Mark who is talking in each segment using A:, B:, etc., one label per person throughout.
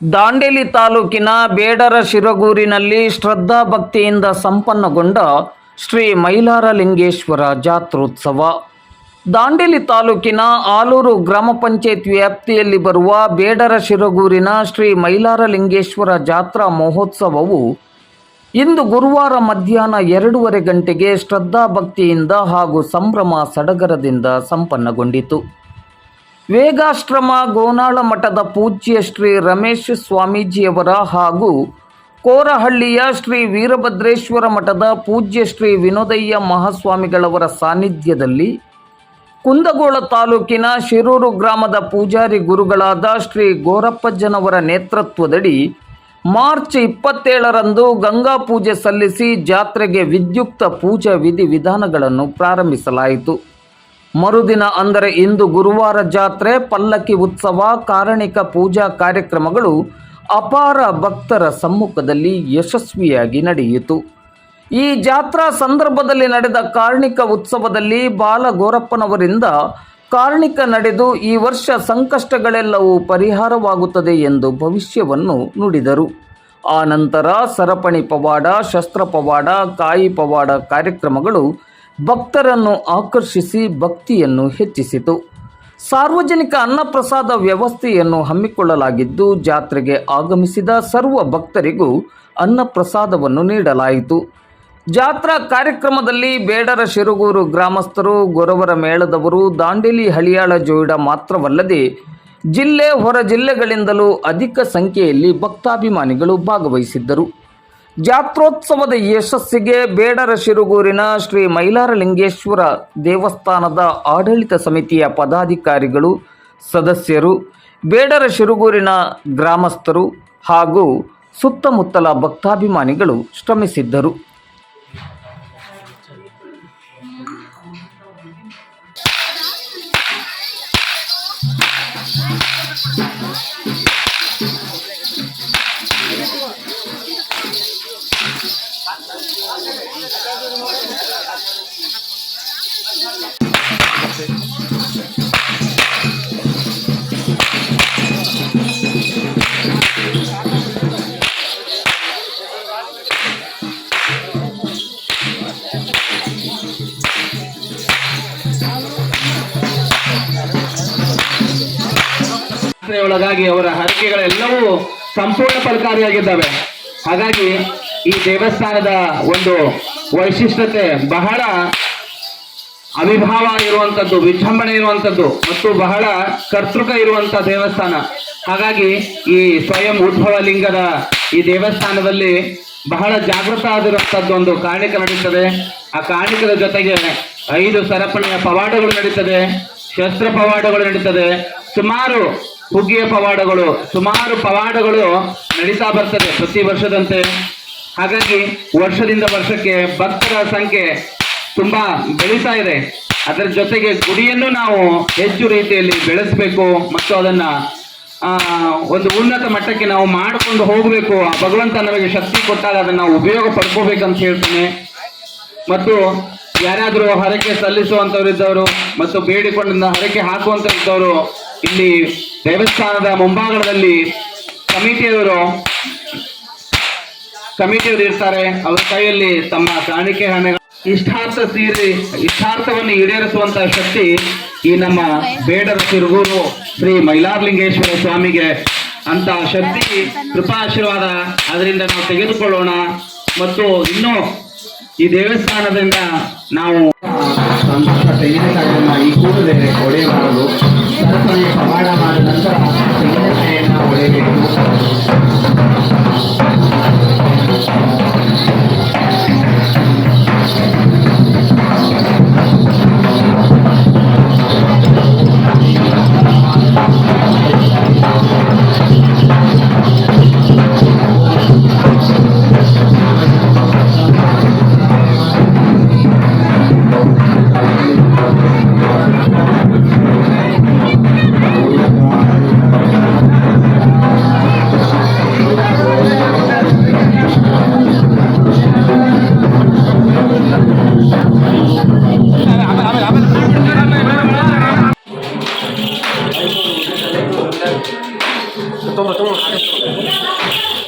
A: ದಾಂಡೇಲಿ ತಾಲೂಕಿನ ಬೇಡರ ಶಿರಗೂರಿನಲ್ಲಿ ಶ್ರದ್ಧಾ ಭಕ್ತಿಯಿಂದ ಸಂಪನ್ನಗೊಂಡ ಶ್ರೀ ಮೈಲಾರಲಿಂಗೇಶ್ವರ ಜಾತ್ರೋತ್ಸವ. ದಾಂಡೇಲಿ ತಾಲೂಕಿನ ಆಲೂರು ಗ್ರಾಮ ಪಂಚಾಯತ್ ವ್ಯಾಪ್ತಿಯಲ್ಲಿ ಬರುವ ಬೇಡರ ಶಿರಗೂರಿನ ಶ್ರೀ ಮೈಲಾರಲಿಂಗೇಶ್ವರ ಜಾತ್ರಾ ಮಹೋತ್ಸವವು ಇಂದು ಗುರುವಾರ ಮಧ್ಯಾಹ್ನ ಎರಡೂವರೆ ಗಂಟೆಗೆ ಶ್ರದ್ಧಾ ಭಕ್ತಿಯಿಂದ ಹಾಗೂ ಸಂಭ್ರಮ ಸಡಗರದಿಂದ ಸಂಪನ್ನಗೊಂಡಿತು. ವೇಗಾಶ್ರಮ ಗೋನಾಳ ಮಠದ ಪೂಜ್ಯ ಶ್ರೀ ರಮೇಶ್ ಸ್ವಾಮೀಜಿಯವರ ಹಾಗೂ ಕೋರಹಳ್ಳಿಯ ಶ್ರೀ ವೀರಭದ್ರೇಶ್ವರ ಮಠದ ಪೂಜ್ಯ ಶ್ರೀ ವಿನೋದಯ್ಯ ಮಹಾಸ್ವಾಮಿಗಳವರ ಸಾನ್ನಿಧ್ಯದಲ್ಲಿ ಕುಂದಗೋಳ ತಾಲೂಕಿನ ಶಿರೂರು ಗ್ರಾಮದ ಪೂಜಾರಿ ಗುರುಗಳಾದ ಶ್ರೀ ಗೋರಪ್ಪಜ್ಜನವರ ನೇತೃತ್ವದಡಿ ಮಾರ್ಚ್ ಇಪ್ಪತ್ತೇಳರಂದು ಗಂಗಾ ಪೂಜೆ ಸಲ್ಲಿಸಿ ಜಾತ್ರೆಗೆ ವಿದ್ಯುಕ್ತ ಪೂಜಾ ವಿಧಿ ವಿಧಾನಗಳನ್ನು ಪ್ರಾರಂಭಿಸಲಾಯಿತು. ಮರುದಿನ ಅಂದರೆ ಇಂದು ಗುರುವಾರ ಜಾತ್ರೆ, ಪಲ್ಲಕ್ಕಿ ಉತ್ಸವ, ಕಾರಣಿಕ ಪೂಜಾ ಕಾರ್ಯಕ್ರಮಗಳು ಅಪಾರ ಭಕ್ತರ ಸಮ್ಮುಖದಲ್ಲಿ ಯಶಸ್ವಿಯಾಗಿ ನಡೆಯಿತು. ಈ ಜಾತ್ರಾ ಸಂದರ್ಭದಲ್ಲಿ ನಡೆದ ಕಾರ್ಣಿಕ ಉತ್ಸವದಲ್ಲಿ ಬಾಲಗೋರಪ್ಪನವರಿಂದ ಕಾರ್ಣಿಕ ನಡೆದು ಈ ವರ್ಷ ಸಂಕಷ್ಟಗಳೆಲ್ಲವೂ ಪರಿಹಾರವಾಗುತ್ತದೆ ಎಂದು ಭವಿಷ್ಯವನ್ನು ನುಡಿದರು. ಆ ನಂತರ ಸರಪಣಿ ಪವಾಡ, ಶಸ್ತ್ರ ಪವಾಡ, ಕಾಯಿ ಪವಾಡ ಕಾರ್ಯಕ್ರಮಗಳು ಭಕ್ತರನ್ನು ಆಕರ್ಷಿಸಿ ಭಕ್ತಿಯನ್ನು ಹೆಚ್ಚಿಸಿತು. ಸಾರ್ವಜನಿಕ ಅನ್ನಪ್ರಸಾದ ವ್ಯವಸ್ಥೆಯನ್ನು ಹಮ್ಮಿಕೊಳ್ಳಲಾಗಿದ್ದು, ಜಾತ್ರೆಗೆ ಆಗಮಿಸಿದ ಸರ್ವ ಭಕ್ತರಿಗೂ ಅನ್ನಪ್ರಸಾದವನ್ನು ನೀಡಲಾಯಿತು. ಜಾತ್ರಾ ಕಾರ್ಯಕ್ರಮದಲ್ಲಿ ಬೇಡರ ಶಿರುಗೂರು ಗ್ರಾಮಸ್ಥರು, ಗೊರವರ ಮೇಳದವರು, ದಾಂಡೇಲಿ, ಹಳಿಯಾಳ, ಜೋಯಿಡ ಮಾತ್ರವಲ್ಲದೆ ಜಿಲ್ಲೆ ಹೊರ ಜಿಲ್ಲೆಗಳಿಂದಲೂ ಅಧಿಕ ಸಂಖ್ಯೆಯಲ್ಲಿ ಭಕ್ತಾಭಿಮಾನಿಗಳು ಭಾಗವಹಿಸಿದ್ದರು. ಜಾತ್ರೋತ್ಸವದ ಯಶಸ್ಸಿಗೆ ಬೇಡರ ಶಿರುಗೂರಿನ ಶ್ರೀ ಮೈಲಾರಲಿಂಗೇಶ್ವರ ದೇವಸ್ಥಾನದ ಆಡಳಿತ ಸಮಿತಿಯ ಪದಾಧಿಕಾರಿಗಳು, ಸದಸ್ಯರು, ಬೇಡರ ಶಿರುಗೂರಿನ ಗ್ರಾಮಸ್ಥರು ಹಾಗೂ ಸುತ್ತಮುತ್ತಲ ಭಕ್ತಾಭಿಮಾನಿಗಳು ಶ್ರಮಿಸಿದ್ದರು.
B: ಒಳಗಾಗಿ ಅವರ ಹರಕೆಗಳೆಲ್ಲವೂ ಸಂಪೂರ್ಣ ಫಲಕಾರಿಯಾಗಿದ್ದಾವೆ. ಹಾಗಾಗಿ ಈ ದೇವಸ್ಥಾನದ ಒಂದು ವೈಶಿಷ್ಟ್ಯತೆ ಬಹಳ ಅವಿಭಾವ ಇರುವಂಥದ್ದು ವಿಜೃಂಭಣೆ ಇರುವಂಥದ್ದು ಮತ್ತು ಬಹಳ ಕರ್ತೃಕ ಇರುವಂಥ ದೇವಸ್ಥಾನ. ಹಾಗಾಗಿ ಈ ಸ್ವಯಂ ಉದ್ಭವ ಲಿಂಗದ ಈ ದೇವಸ್ಥಾನದಲ್ಲಿ ಬಹಳ ಜಾಗೃತ ಆಗಿರುವಂಥದ್ದು ಒಂದು ಕಾಣಿಕೆ ನಡೀತದೆ. ಆ ಕಾಣಿಕದ ಜೊತೆಗೆ ಐದು ಸರಪಣಿಯ ಪವಾಡಗಳು ನಡೀತದೆ, ಶಸ್ತ್ರ ಪವಾಡಗಳು ನಡೀತದೆ. ಸುಮಾರು ಹುಗ್ಗಿಯ ಪವಾಡಗಳು, ಸುಮಾರು ಪವಾಡಗಳು ನಡೀತಾ ಬರ್ತದೆ ಪ್ರತಿ ವರ್ಷದಂತೆ. ಹಾಗಾಗಿ ವರ್ಷದಿಂದ ವರ್ಷಕ್ಕೆ ಭಕ್ತರ ಸಂಖ್ಯೆ ತುಂಬಾ ಬೆಳೀತಾ ಇದೆ. ಅದರ ಜೊತೆಗೆ ಗುಡಿಯನ್ನು ನಾವು ಹೆಚ್ಚು ರೀತಿಯಲ್ಲಿ ಬೆಳೆಸಬೇಕು ಮತ್ತು ಅದನ್ನ ಒಂದು ಉನ್ನತ ಮಟ್ಟಕ್ಕೆ ನಾವು ಮಾಡಿಕೊಂಡು ಹೋಗಬೇಕು. ಆ ಭಗವಂತ ನಮಗೆ ಶಕ್ತಿ ಕೊಟ್ಟಾಗ ಅದನ್ನ ನಾವು ಉಪಯೋಗ ಪಡ್ಕೋಬೇಕಂತ ಹೇಳ್ತೀನಿ. ಮತ್ತು ಯಾರಾದರೂ ಹರಕೆ ಸಲ್ಲಿಸುವಂಥವ್ರು ಇದ್ದವರು ಮತ್ತು ಬೇಡಿಕೊಂಡ ಹರಕೆ ಹಾಕುವಂಥವ್ರು ಇಲ್ಲಿ ದೇವಸ್ಥಾನದ ಮುಂಭಾಗದಲ್ಲಿ ಸಮಿತಿಯವರು ಸಮಿತಿಯವರು ಇರ್ತಾರೆ. ಅವರ ಕೈಯಲ್ಲಿ ತಮ್ಮ ಕಾಣಿಕೆ ಹಣೆ ಇಷ್ಟಾರ್ಥ ತೀರಿ ಇಷ್ಟಾರ್ಥವನ್ನು ಈಡೇರಿಸುವಂತಹ ಶಕ್ತಿ ಈ ನಮ್ಮ ಬೇಡರ ತಿರುಗೂರು ಶ್ರೀ ಮೈಲಾರಲಿಂಗೇಶ್ವರ ಸ್ವಾಮಿಗೆ. ಅಂತ ಶಕ್ತಿ, ಕೃಪಾಶೀರ್ವಾದ, ಅದರಿಂದ ನಾವು ತೆಗೆದುಕೊಳ್ಳೋಣ. ಮತ್ತು ಇನ್ನೂ ಈ ದೇವಸ್ಥಾನದಿಂದ ನಾವು ತೆಂಗಿನಕಾಯಿಯನ್ನು ಈ ಕೂಡಲೇ ಒಡೆಯಬಾರದು ಸರಪಣಿ ಪ್ರಮಾಣ ಮಾಡಿದ ನಂತರ ತೆಂಗಿನಕಾಯಿಯನ್ನು ಒಡೆಯಬೇಕು 我是小朋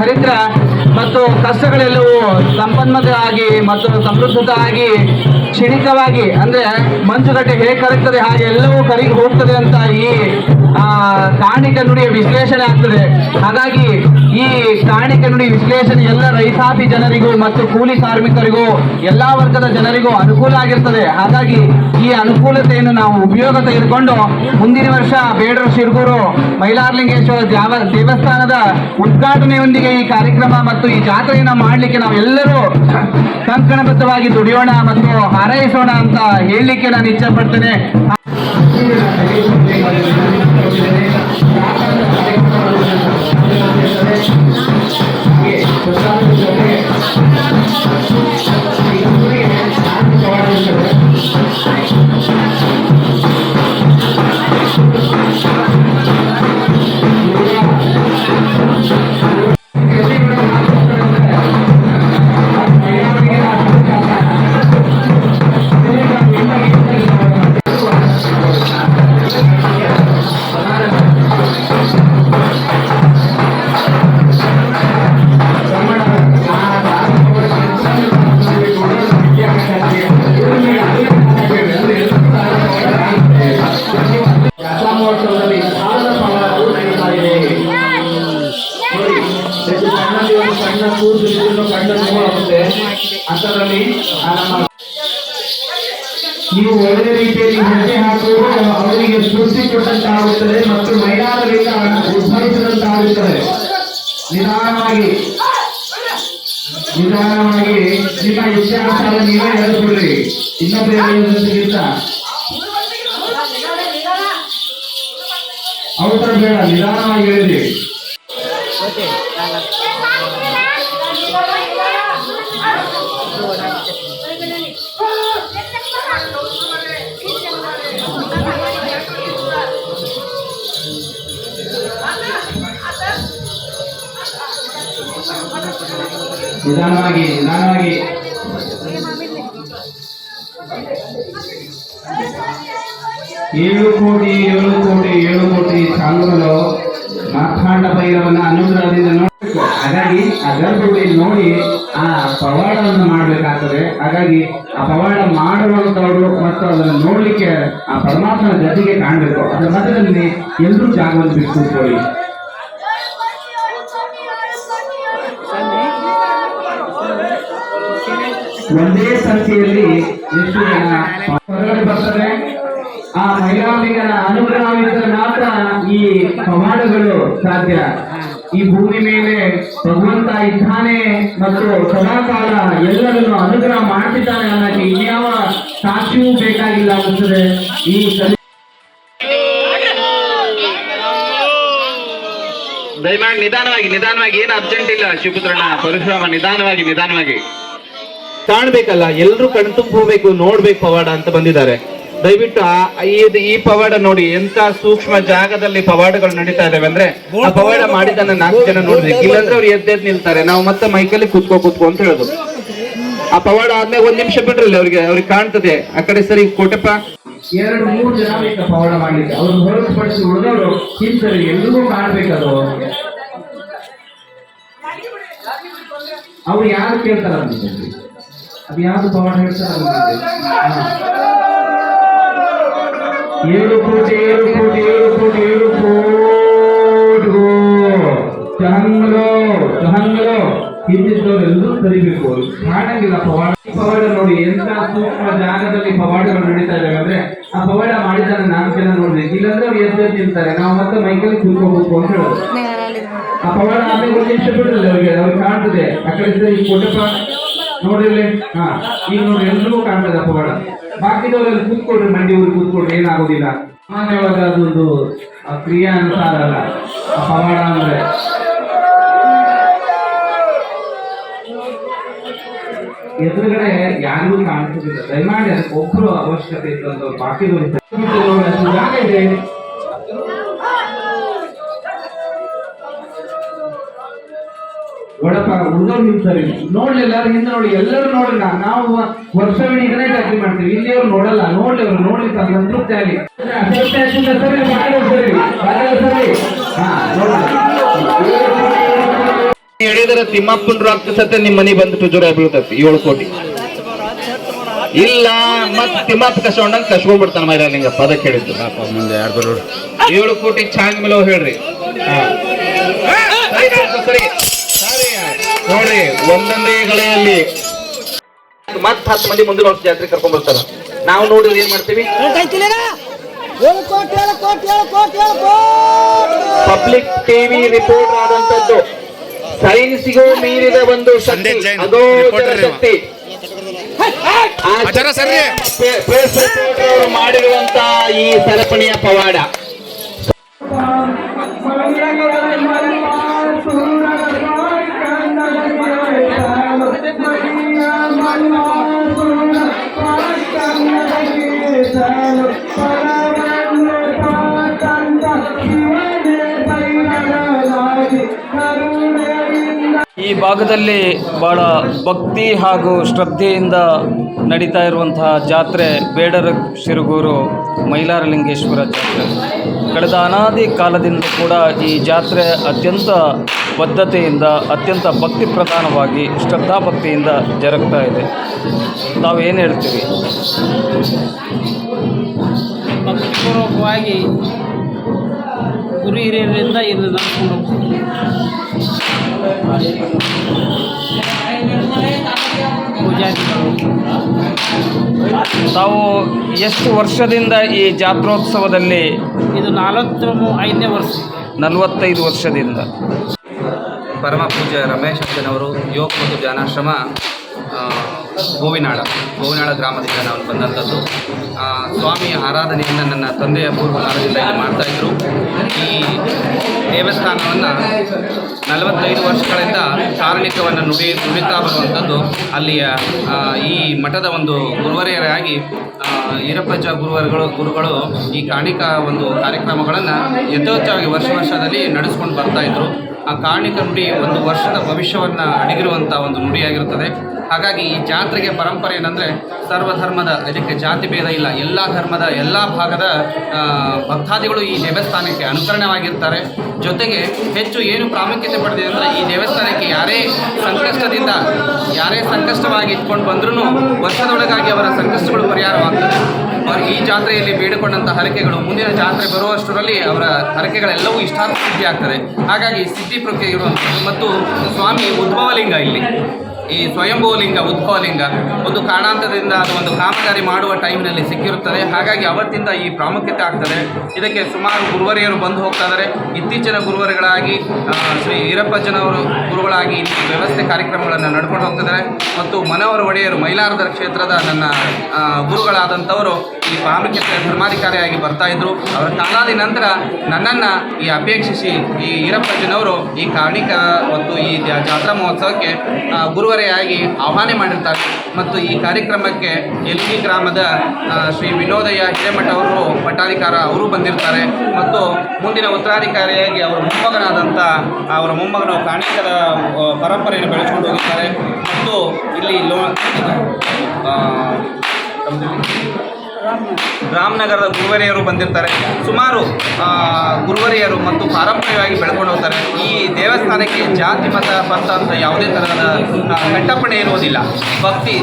B: ದರಿದ್ರ ಮತ್ತು ಕಷ್ಟಗಳೆಲ್ಲವೂ ಸಂಪನ್ಮತವಾಗಿ ಮತ್ತು ಸಮೃದ್ಧವಾಗಿ ಕ್ಷಣಿಕವಾಗಿ, ಅಂದ್ರೆ ಮಂಜುಗಡ್ಡೆ ಹೇಗೆ ಕರಗ್ತದೆ, ಹಾಗೆ ಎಲ್ಲವೂ ಕರಗಿ ಹೋಗ್ತದೆ ಅಂತ ಈ ಕಾಣಿಕ ನುಡಿಯ ವಿಶ್ಲೇಷಣೆ ಆಗ್ತದೆ. ಹಾಗಾಗಿ ಈ ಕಾಣಿಕ ನುಡಿ ವಿಶ್ಲೇಷಣೆ ಎಲ್ಲ ರೈತಾಪಿ ಜನರಿಗೂ ಮತ್ತು ಕೂಲಿ ಕಾರ್ಮಿಕರಿಗೂ, ಎಲ್ಲಾ ವರ್ಗದ ಜನರಿಗೂ ಅನುಕೂಲ ಆಗಿರ್ತದೆ. ಹಾಗಾಗಿ ಈ ಅನುಕೂಲತೆಯನ್ನು ನಾವು ಉಪಯೋಗ ತೆಗೆದುಕೊಂಡು ಮುಂದಿನ ವರ್ಷ ಬೇಡರ ಶಿರ್ಗೂರು ಮೈಲಾರಲಿಂಗೇಶ್ವರ ದೇವಸ್ಥಾನದ ಉದ್ಘಾಟನೆಯೊಂದಿಗೆ ಈ ಕಾರ್ಯಕ್ರಮ ಮತ್ತು ಈ ಜಾತ್ರೆಯನ್ನು ಮಾಡಲಿಕ್ಕೆ ನಾವೆಲ್ಲರೂ ಕಂಕಣಬದ್ಧವಾಗಿ ದುಡಿಯೋಣ ಮತ್ತು ಹಾರೈಸೋಣ ಅಂತ ಹೇಳಲಿಕ್ಕೆ ನಾನು ಇಚ್ಛೆ ಪಡ್ತೇನೆ ನಿಧಾನವಾಗಿ ನಿಧಾನವಾಗಿ ಏಳು ಕೋಟಿ ಏಳು ಕೋಟಿ ಏಳು ಕೋಟಿ ಸಾಲುಗಳು ಮಾರ್ತಾಂಡ ಭೈರವನ ಅನುಗ್ರಹದಿಂದ ನೋಡಬೇಕು ಹಾಗಾಗಿ ಗರ್ಭಗುಡಿ ನೋಡಿ ಆ ಪವಾಡವನ್ನು ಮಾಡಬೇಕಾಗ್ತದೆ. ಹಾಗಾಗಿ ಆ ಪವಾಡ ಮಾಡುವಂತವ್ರು ಮತ್ತು ಅದನ್ನು ನೋಡ್ಲಿಕ್ಕೆ ಆ ಪರಮಾತ್ಮನ ಜೊತೆಗೆ ಕಾಣಬೇಕು. ಅದರ ಮಧ್ಯದಲ್ಲಿ ಎಲ್ಲರೂ ಜಾಗವನ್ನು ಬಿಟ್ಟು ಒಂದೇ ಸಂಖ್ಯೆಯಲ್ಲಿ ಎಷ್ಟು ಜನ ಹೊರಗಡೆ ಬರ್ತಾರೆ ಆ ಮಹಿಳಾಂಬಿಗನ ಅನುಗ್ರಹವಿದ್ದರೆ ಮಾತ್ರ ಈ ಪವಾಡಗಳು ಸಾಧ್ಯ. ಈ ಭೂಮಿ ಮೇಲೆ ಭಗವಂತ ಇದ್ದಾನೆ ಮತ್ತು ಸದಾಕಾಲ ಎಲ್ಲರನ್ನು ಅನುಗ್ರಹ ಮಾಡ್ತಿದ್ದಾನೆ ಅನ್ನಕ್ಕೆ ಇನ್ಯಾವ ಸಾಕ್ಷಿಯೂ ಬೇಕಾಗಿಲ್ಲ ಅನ್ನಿಸ್ತದೆ. ಈ
C: ದಯಮಾಡಿ ನಿಧಾನವಾಗಿ ನಿಧಾನವಾಗಿ ಏನು ಅರ್ಜೆಂಟ್ ಇಲ್ಲ ಶಿವಪುತ್ರಣ್ಣ. ಪರಶುರಾಮ ನಿಧಾನವಾಗಿ ನಿಧಾನವಾಗಿ. ಕಾಣ್ಬೇಕಲ್ಲ ಎಲ್ರು ಕಣ್ತುಂಬ ಹೋಗ್ಬೇಕು ನೋಡ್ಬೇಕು ಪವಾಡ ಅಂತ ಬಂದಿದ್ದಾರೆ. ದಯವಿಟ್ಟು ಆ ಈ- ಈ ಪವಾಡ ನೋಡಿ ಎಂತ ಸೂಕ್ಷ್ಮ ಜಾಗದಲ್ಲಿ ಪವಾಡಗಳು ನಡೀತಾ ಇದಾವೆ ಅಂದ್ರೆ ಆ ಪವಾಡ ಮಾಡಿದ್ದನ್ನ ನಾಲ್ಕು ಜನ ನೋಡ್ಬೇಕು. ಇಲ್ಲಾಂದ್ರೆ ಅವ್ರು ಎದ್ದೆದ್ ನಿಲ್ತಾರೆ. ನಾವು ಮತ್ತೆ ಮೈಕಲ್ಲಿ ಕೂತ್ಕೋ ಕೂತ್ಕೋ ಅಂತ ಹೇಳೋದು. ಆ ಪವಾಡ ಆದ್ಮೇಲೆ ಒಂದ್ ನಿಮಿಷ ಬಿಡ್ರಲ್ಲ ಅವ್ರಿಗೆ ಅವ್ರಿಗೆ ಕಾಣ್ತದೆ. ಆ ಕಡೆ ಸರಿ ಕೋಟಪ್ಪ.
B: ಎರಡು ಮೂರು ಜನ ಬೇಕು ಪವಾಡ ಮಾಡಿದ್ದೆ? ಅವ್ರನ್ನ ಹೊರತುಪಡಿಸಿ ಉಳಿದವರು ಹಿಂಸರಿ ಎಲ್ರಿಗೂ ಕಾಣ್ಬೇಕದು. ಅವ್ರು ಯಾರು ಕೇಳ್ತಾರ ಅದು ಯಾವ್ದು ಪವಾಡ ಹೇಳ್ತಾರ ಏಳು ಕೋಟಿ ಏಳು ಕೋಟಿ ಏಳು ಕೋಟಿ ಏಳು ಕೋಟಿ ಚಹಂಗ್ಲು ಚಹಂಗ್ಲು ಹಿಂದಿದ್ದವ್ರು ಎಲ್ಲರೂ ಕರಿಬೇಕು. ಕಾಣಂಗಿಲ್ಲ ಪವಾಡ. ಪವಾಡ ನೋಡಿ ಎಂತ ಸೂಕ್ಷ್ಮ ಜಾಗದಲ್ಲಿ ಪವಾಡಗಳು ನಡೀತಾ ಇದ್ದಾವೆ ಅಂದ್ರೆ ಆ ಪವಾಡ ಮಾಡಿದ್ದಾರೆ ನಾಲ್ಕು ಜನ ನೋಡ್ಬೇಕು ಇಲ್ಲಾಂದ್ರೆ ಅವ್ರು ಎದ್ದು ತಿಂತಾರೆ. ನಾವು ಮತ್ತೆ ಮೈಕಲ್ಲಿ ಕೂತ್ಕೋಬೇಕು ಅಂತ ಹೇಳೋದು. ಆ ಪವಾಡ ಆಮೇಲೆ ಒಂದು ನಿಮಿಷ ಬಿಡಲ್ಲ ಅವ್ರಿಗೆ. ಅವ್ರಿಗೆ ಕಾಣ್ತದೆ. ಆ ಕಡೆ ಈ ಕೊಟ್ಟಪ್ಪ ನೋಡಿರ್ಲಿ? ಹಾ, ಈಗ ನೋಡಿ ಎಲ್ರಿಗೂ ಕಾಣ್ತದೆ ಆ ಪವಾಡ ಬಾಕಿದವರೆಲ್ಲ ಕೂತ್ಕೊಳ್ರಿ ಮಂಡಿ ಊರಿಗೆ ಕೂತ್ಕೊಳ್ರಿ, ಏನಾಗೋದಿಲ್ಲ. ಒಳಗೆ ಅದೊಂದು ಕ್ರಿಯಾ ಅನುಸಾರ ಅಲ್ಲ ಪವಾಡ ಅಂದ್ರೆ. ಎದುರುಗಡೆ ಯಾರಿಗೂ ಕಾಣಿಸೋದಿಲ್ಲ ದಯಮಾಡಿ ಅದಕ್ಕೆ ಒಬ್ಬರು ಅವಶ್ಯಕತೆ ಇತ್ತು ಬಾಕಿದವರು ಯಾಕೆ ಇದೆ ಉಳಿದವ್ರು ನಿಲ್ತಾರೆ ನೋಡ್ಲಿ ಎಲ್ಲರೂ ಹಿಂದೆ ನೋಡಿ ಎಲ್ಲರೂ ನೋಡಿ ನಾವು ವರ್ಷವಿಡೀ ಇದನ್ನೇ ಚಾಕರಿ ಮಾಡ್ತೀವಿ. ಇಲ್ಲಿ ಅವ್ರು ನೋಡಲ್ಲ. ನೋಡ್ಲಿ ಅವ್ರು ನೋಡ್ಲಿ ತಮ್ಮ ಸಂತೃಪ್ತಿ ಆಗಲಿ.
C: ಹೇಳಿದ್ರೆ ತಿಮ್ಮಪ್ಪನ ರಕ್ತ ಸತ್ಯ ನಿಮ್ ಮನೆ ಬಂದು ಜ್ವರ ಬೀಳ್ತತಿ ಏಳು ಕೋಟಿ. ಇಲ್ಲ ಮತ್ ತಿಮ್ಮಪ್ಪ ಕಸ್ಕೊಂಡಂಗ್ ಕಸ್ಕೊಂಡ್ಬಿಡ್ತಾನ ಮೈರಾಲಿಂಗ ಪದ ಕೇಳಿದ್ರು
D: ಮುಂದೆ ಯಾರು ಬರೋರು?
C: ಏಳು ಕೋಟಿ ಚಾಂಗ್ ಮೇಲೆ ಹೇಳ್ರಿ. ಸರಿ. ನೋಡ್ರಿ ಒಂದೊಂದೇ ಗಳೆಯಲ್ಲಿ ಮತ್ ಹತ್ತು ಮಂದಿ ಮುಂದಿನ ವರ್ಷ ಜಾತ್ರೆ ಕರ್ಕೊಂಡ್ ಬರ್ತಾರ. ನಾವು ನೋಡಿದ್ರೆ ಏನ್ ಮಾಡ್ತೀವಿ? ಪಬ್ಲಿಕ್ ಟಿವಿ ರಿಪೋರ್ಟ್ ಆದಂತದ್ದು ಸೈನ್ಸ್ಗೂ ಮೀರಿದ ಒಂದು ಶಕ್ತಿ. ಅಗೋಚರ. ಶಕ್ತಿ. ಮಾಡಿರುವಂತ ಈ ಸರಪಣಿಯ ಪವಾಡ.
A: ಭಾಗದಲ್ಲಿ ಭಾಳ ಭಕ್ತಿ ಹಾಗೂ ಶ್ರದ್ಧೆಯಿಂದ ನಡೀತಾ ಇರುವಂತಹ ಜಾತ್ರೆ ಬೇಡರ ಶಿರುಗೂರು ಮೈಲಾರಲಿಂಗೇಶ್ವರ ಜಾತ್ರೆ. ಕಳೆದ ಅನಾದಿ ಕಾಲದಿಂದ ಕೂಡ ಈ ಜಾತ್ರೆ ಅತ್ಯಂತ ಬದ್ಧತೆಯಿಂದ, ಅತ್ಯಂತ ಭಕ್ತಿ ಪ್ರಧಾನವಾಗಿ ಶ್ರದ್ಧಾಭಕ್ತಿಯಿಂದ ಜರುಗ್ತಾ ಇದೆ. ತಾವೇನು ಹೇಳ್ತೀವಿ
E: ಭಕ್ತಿಪೂರ್ವಕವಾಗಿ ಗುರು ಹಿರಿಯರಿಂದ ಇದು ನಡೆಸ್ಕೊಂಡು
A: ತಾವು ಎಷ್ಟು ವರ್ಷದಿಂದ ಈ ಜಾತ್ರೋತ್ಸವದಲ್ಲಿ
E: ಇದು ನಲವತ್ತ ಐದನೇ ವರ್ಷ.
A: ನಲವತ್ತೈದು ವರ್ಷದಿಂದ.
B: ಪರಮ ಪೂಜ್ಯ ರಮೇಶ್ ಅಂಜನವರು ಯೋಗ ಮತ್ತು ಧ್ಯಾನಾಶ್ರಮ ಆ, ಗೋವಿನಾಳ. ಗೋವಿನಾಳ ಗ್ರಾಮದಿಂದ ನಾನು ಬಂದಂಥದ್ದು. ಸ್ವಾಮಿಯ ಆರಾಧನೆಯನ್ನು ನನ್ನ ತಂದೆಯ ಪೂರ್ವಕಾಲದಿಂದ ಇಲ್ಲಿ ಮಾಡ್ತಾಯಿದ್ರು ಈ ದೇವಸ್ಥಾನವನ್ನು ನಲವತ್ತೈದು ವರ್ಷಗಳಿಂದ ಕಾರಣಿಕವನ್ನು ನುಡಿ, ನುಡಿತಾ ಬರುವಂಥದ್ದು. ಅಲ್ಲಿಯ ಈ ಮಠದ ಒಂದು ಗುರುವರೆಯರಾಗಿ ಈರಪ್ಪಜ ಗುರುವರುಗಳು, ಗುರುಗಳು ಈ ಕಾಣಿಕ ಒಂದು ಕಾರ್ಯಕ್ರಮಗಳನ್ನು ಯಥೋಚ್ಛವಾಗಿ ವರ್ಷ ವರ್ಷದಲ್ಲಿ ನಡೆಸ್ಕೊಂಡು ಬರ್ತಾಯಿದ್ರು ಆ ಕಾರಣಿಕ ನುಡಿ ಒಂದು ವರ್ಷದ ಭವಿಷ್ಯವನ್ನು ಅಡಗಿರುವಂಥ ಒಂದು ನುಡಿಯಾಗಿರುತ್ತದೆ. ಹಾಗಾಗಿ ಈ ಜಾತ್ರೆಗೆ ಪರಂಪರೆ ಏನಂದರೆ ಸರ್ವಧರ್ಮದ ಅದಕ್ಕೆ ಜಾತಿ ಭೇದ ಇಲ್ಲ. ಎಲ್ಲ ಧರ್ಮದ, ಎಲ್ಲ ಭಾಗದ ಭಕ್ತಾದಿಗಳು ಈ ದೇವಸ್ಥಾನಕ್ಕೆ ಅನುಕರಣವಾಗಿರ್ತಾರೆ ಜೊತೆಗೆ ಹೆಚ್ಚು ಏನು ಪ್ರಾಮುಖ್ಯತೆ ಪಡೆದಿದೆ ಅಂದರೆ ಈ ದೇವಸ್ಥಾನಕ್ಕೆ ಯಾರೇ ಸಂಕಷ್ಟದಿಂದ, ಯಾರೇ ಸಂಕಷ್ಟವಾಗಿ ಇಟ್ಕೊಂಡು ಬಂದ್ರೂ ವರ್ಷದೊಳಗಾಗಿ ಅವರ ಸಂಕಷ್ಟಗಳು ಪರಿಹಾರವಾಗ್ತದೆ. ಅವರು ಈ ಜಾತ್ರೆಯಲ್ಲಿ ಬೇಡಿಕೊಂಡಂಥ ಹರಕೆಗಳು, ಮುಂದಿನ ಜಾತ್ರೆ ಬರುವಷ್ಟರಲ್ಲಿ ಅವರ ಹರಕೆಗಳೆಲ್ಲವೂ ಇಷ್ಟಾರ್ಥ ಸಿದ್ಧಿ ಆಗ್ತದೆ ಹಾಗಾಗಿ ಸಿದ್ಧಿ ಪ್ರಕ್ರಿಯೆ ಇರುವಂಥದ್ದು ಮತ್ತು ಸ್ವಾಮಿ ಉದ್ಭವಲಿಂಗ ಇಲ್ಲಿ. ಈ ಸ್ವಯಂಭೂಲಿಂಗ ಉದ್ಭವಲಿಂಗ ಒಂದು ಕಾರಣಾಂತರದಿಂದ ಅದು ಒಂದು ಕಾಮಗಾರಿ ಮಾಡುವ ಟೈಮ್ನಲ್ಲಿ ಸಿಕ್ಕಿರುತ್ತದೆ. ಹಾಗಾಗಿ ಅವತ್ತಿಂದ ಈ ಪ್ರಾಮುಖ್ಯತೆ ಆಗ್ತದೆ. ಇದಕ್ಕೆ ಸುಮಾರು ಗುರುವರಿಯರು ಬಂದು ಹೋಗ್ತಾ ಇತ್ತೀಚಿನ ಗುರುವರಿಗಳಾಗಿ ಶ್ರೀ ಈರಪ್ಪಜ್ಜನವರು ಗುರುಗಳಾಗಿ ಇಲ್ಲಿ ವ್ಯವಸ್ಥೆ ಕಾರ್ಯಕ್ರಮಗಳನ್ನು ನಡ್ಕೊಂಡು ಹೋಗ್ತಿದ್ದಾರೆ ಮತ್ತು ಮನೋಹರ ಒಡೆಯರು ಮೈಲಾರದ ಕ್ಷೇತ್ರದ ನನ್ನ ಗುರುಗಳಾದಂಥವರು ಈ ಪ್ರಾಮುಖ್ಯತೆ ಧರ್ಮಾಧಿಕಾರಿಯಾಗಿ ಬರ್ತಾ ಇದ್ರು. ಅವರ ಕಾಲಾದಿ ನಂತರ ನನ್ನನ್ನು ಈ ಅಪೇಕ್ಷಿಸಿ ಈ ಈರಪ್ಪಜ್ಜನವರು ಈ ಕಾರ್ಣಿಕ ಮತ್ತು ಈ ಜಾ- ಜಾತ್ರಾ ಮಹೋತ್ಸವಕ್ಕೆ ಗುರುವರೆಯಾಗಿ ಆಹ್ವಾನ ಮಾಡಿರ್ತಾರೆ. ಮತ್ತು ಈ ಕಾರ್ಯಕ್ರಮಕ್ಕೆ ಎಲ್ಗಿ ಗ್ರಾಮದ ಶ್ರೀ ವಿನೋದಯ್ಯ ಹಿರೇಮಠ ಅವರು ಪಟ್ಟಾಧಿಕಾರ ಅವರು ಬಂದಿರ್ತಾರೆ. ಮತ್ತು ಮುಂದಿನ ಉತ್ತರಾಧಿಕಾರಿಯಾಗಿ ಅವರ ಮೊಮ್ಮಗನಾದಂಥ ಅವರ ಮೊಮ್ಮಗನ ಕಾಣಿಕದ ಪರಂಪರೆಯನ್ನು ಬೆಳೆಸ್ಕೊಂಡು ಹೋಗಿದ್ದಾರೆ. ಮತ್ತು ಇಲ್ಲಿ ಲೋ ರಾಮನಗರದ ಗುರುವರಿಯರು ಬಂದಿರ್ತಾರೆ. ಸುಮಾರು ಗುರುವರಿಯರು ಮತ್ತು ಪಾರಂಪರ್ಯವಾಗಿ ಬೆಳ್ಕೊಂಡು ಹೋಗ್ತಾರೆ. ಈ ದೇವಸ್ಥಾನಕ್ಕೆ ಜಾತಿ ಮತ ಪಂಥ ಅಂತ ಯಾವುದೇ ಆ, ಕಟ್ಟಪ್ಪಣೆ ಇರುವುದಿಲ್ಲ. ಭಕ್ತಿ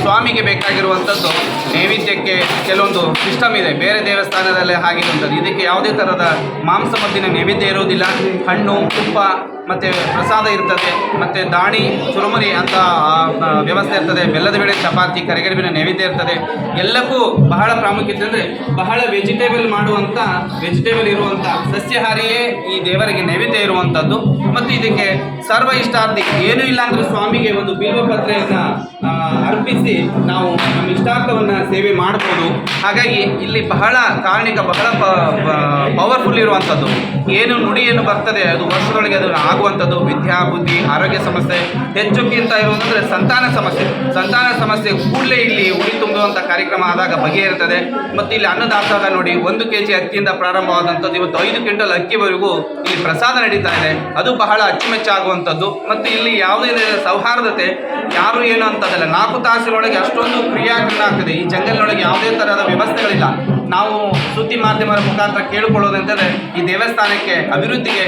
B: ಸ್ವಾಮಿಗೆ ಬೇಕಾಗಿರುವಂಥದ್ದು ನೈವೇದ್ಯಕ್ಕೆ ಕೆಲವೊಂದು ಸಿಸ್ಟಮ್ ಇದೆ. ಬೇರೆ ದೇವಸ್ಥಾನದಲ್ಲೇ ಆಗಿರುವಂಥದ್ದು ಇದಕ್ಕೆ ಯಾವುದೇ ಥರದ ಮಾಂಸ ಮದ್ದಿನ ನೈವೇದ್ಯ ಇರುವುದಿಲ್ಲ. ಹಣ್ಣು ತುಪ್ಪ ಮತ್ತು ಪ್ರಸಾದ ಇರ್ತದೆ, ಮತ್ತು ದಾಣಿ ಚುರುಮುರಿ ಅಂತ ವ್ಯವಸ್ಥೆ ಇರ್ತದೆ. ಬೆಲ್ಲದ ಬೇಳೆ, ಚಪಾತಿ, ಕರಿಗಡುಬಿನ ನೈವೇದ್ಯ ಇರ್ತದೆ. ಎಲ್ಲಕ್ಕೂ ಬಹಳ ಪ್ರಾಮುಖ್ಯತೆ ಅಂದರೆ ಬಹಳ ವೆಜಿಟೇಬಲ್ ಮಾಡುವಂಥ ವೆಜಿಟೇಬಲ್ ಇರುವಂಥ ಸಸ್ಯಾಹಾರಿಯೇ ಈ ದೇವರಿಗೆ ನೈವೇದ್ಯ ಇರುವಂಥದ್ದು ಮತ್ತು ಇದಕ್ಕೆ ಸರ್ವ ಇಷ್ಟಾರ್ಥಿ, ಏನೂ ಇಲ್ಲ ಅಂದ್ರೆ ಸ್ವಾಮಿಗೆ ಒಂದು ಬಿಲ್ವಪತ್ರೆಯನ್ನು ಅರ್ಪಿಸಿ ನಾವು ನಮ್ಮ ಇಷ್ಟಾರ್ಥವನ್ನು ಸೇವೆ ಮಾಡ್ಬೋದು. ಹಾಗಾಗಿ ಇಲ್ಲಿ ಬಹಳ ಕಾರಣಿಕ, ಬಹಳ ಪವರ್ಫುಲ್ ಇರುವಂಥದ್ದು ಏನು ನುಡಿಯನ್ನು ಬರ್ತದೆ, ಅದು ವರ್ಷದೊಳಗೆ ಅದು ಆಗುವಂಥದ್ದು, ವಿದ್ಯಾ, ಬುದ್ಧಿ, ಆರೋಗ್ಯ ಸಮಸ್ಯೆ ಹೆಚ್ಚುಕ್ಕಿಂತ ಇರುವುದಂದ್ರೆ ಸಂತಾನ ಸಮಸ್ಯೆ. ಸಂತಾನ ಸಮಸ್ಯೆ ಕೂಡಲೇ ಇಲ್ಲಿ ಉಳಿ ತುಂಬುವಂಥ ಕಾರ್ಯಕ್ರಮ ಆದಾಗ ಬಗೆಹರಿತದೆ ಮತ್ತು ಇಲ್ಲಿ ಅನ್ನದಾಸೋಹ ನೋಡಿ, ಒಂದು ಕೆ ಜಿ ಅಕ್ಕಿಯಿಂದ ಪ್ರಾರಂಭವಾದಂಥದ್ದು, ಇವತ್ತು ಐದು ಕ್ವಿಂಟಲ್ ಅಕ್ಕಿವರೆಗೂ ಇಲ್ಲಿ ಪ್ರಸಾದ ನಡೀತಾ ಇದೆ. ಅದು ಬಹಳ ಅಚ್ಚುಮೆಚ್ಚಾಗುವಂಥದ್ದು. ಮತ್ತು ಇಲ್ಲಿ ಯಾವುದೇ ಸೌಹಾರ್ದತೆ, ಯಾರು ಏನು ಅಂತದಲ್ಲ, ನಾಲ್ಕು ತಾಸಿನೊಳಗೆ ಅಷ್ಟೊಂದು ಕ್ರಿಯಾಕರಣ ಆಗ್ತದೆ. ಈ ಜಂಗಲ್ನೊಳಗೆ ಯಾವುದೇ ಥರದ ವ್ಯವಸ್ಥೆಗಳಿಲ್ಲ. ನಾವು ಸುದ್ದಿ ಮಾಧ್ಯಮದ ಮುಖಾಂತರ ಕೇಳಿಕೊಳ್ಳೋದಂತಂದರೆ ಈ ದೇವಸ್ಥಾನಕ್ಕೆ ಅಭಿವೃದ್ಧಿಗೆ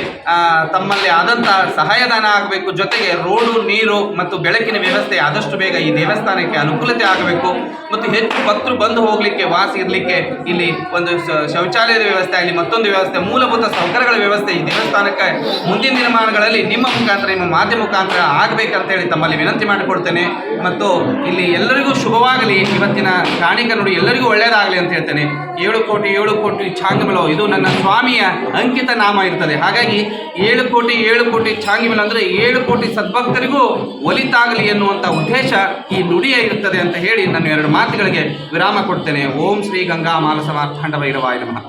B: ತಮ್ಮಲ್ಲಿ ಆದಂಥ ಸಹಾಯಧನ ಆಗಬೇಕು. ಜೊತೆಗೆ ರೋಡು, ನೀರು ಮತ್ತು ಬೆಳಕಿನ ವ್ಯವಸ್ಥೆ ಆದಷ್ಟು ಬೇಗ ಈ ದೇವಸ್ಥಾನಕ್ಕೆ ಅನುಕೂಲತೆ ಆಗಬೇಕು. ಮತ್ತು ಹೆಚ್ಚು ಭಕ್ತರು ಬಂದು ಹೋಗಲಿಕ್ಕೆ, ವಾಸ ಇರಲಿಕ್ಕೆ ಇಲ್ಲಿ ಒಂದು ಶೌಚಾಲಯದ ವ್ಯವಸ್ಥೆ ಆಗಲಿ, ಮತ್ತೊಂದು ವ್ಯವಸ್ಥೆ, ಮೂಲಭೂತ ಸೌಕರ್ಯಗಳ ವ್ಯವಸ್ಥೆ ಈ ದೇವಸ್ಥಾನಕ್ಕೆ ಮುಂದಿನ ದಿನಮಾನಗಳಲ್ಲಿ ನಿಮ್ಮ ಮುಖಾಂತರ, ನಿಮ್ಮ ಮಾಧ್ಯಮ ಮುಖಾಂತರ ಆಗಬೇಕಂತೇಳಿ ತಮ್ಮಲ್ಲಿ ವಿನಂತಿ ಮಾಡಿಕೊಡ್ತೇನೆ ಮತ್ತು ಇಲ್ಲಿ ಎಲ್ಲರಿಗೂ ಶುಭವಾಗಲಿ. ಇವತ್ತಿನ ಕಾಣಿಕ ನುಡಿ ಎಲ್ಲರಿಗೂ ಒಳ್ಳೆಯದಾಗಲಿ ಅಂತ ಹೇಳ್ತೇನೆ. ಏಳು ಕೋಟಿ ಏಳು ಕೋಟಿ ಛಾಂಗಮಿಲೋ ಇದು ನನ್ನ ಸ್ವಾಮಿಯ ಅಂಕಿತ ನಾಮ ಇರ್ತದೆ. ಹಾಗಾಗಿ ಏಳು ಕೋಟಿ ಏಳು ಕೋಟಿ ಛಾಂಗಿಮಿಲ ಅಂದರೆ ಏಳು ಕೋಟಿ ಸದ್ಭಕ್ತರಿಗೂ ಒಲಿತಾಗಲಿ ಎನ್ನುವಂಥ ಉದ್ದೇಶ ಈ ನುಡಿಯೇ ಇರುತ್ತದೆ ಅಂತ ಹೇಳಿ ನಾನು ಎರಡು ಮಾತುಗಳಿಗೆ ವಿರಾಮ ಕೊಡ್ತೇನೆ. ಓಂ ಶ್ರೀ ಗಂಗಾ ಮಾರ್ತಾಂಡ ಭೈರವಾಯ ನಮಃ.